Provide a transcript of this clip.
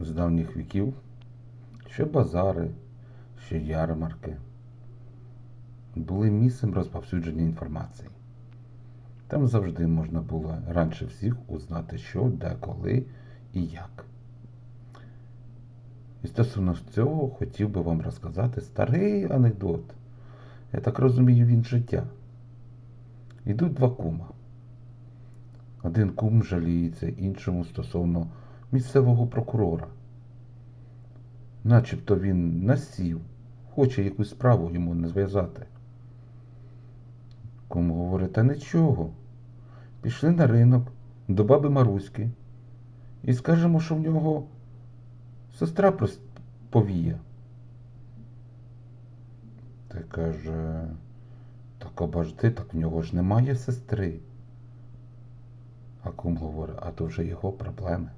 з давніх віків, що базари, що ярмарки були місцем розповсюдження інформації. Там завжди можна було раніше всіх узнати, що, де, коли і як. І стосовно цього хотів би вам розказати старий анекдот. Я так розумію, він життя. Ідуть два кума. Один кум жаліється іншому стосовно місцевого прокурора. Начебто він насів, хоче якусь справу йому не зв'язати. Кум говорить, та нічого. Пішли на ринок до баби Маруськи і скажемо, що в нього сестра повіє. Та каже, так обожди, так в нього ж немає сестри. А кум говорить, а то вже його проблеми.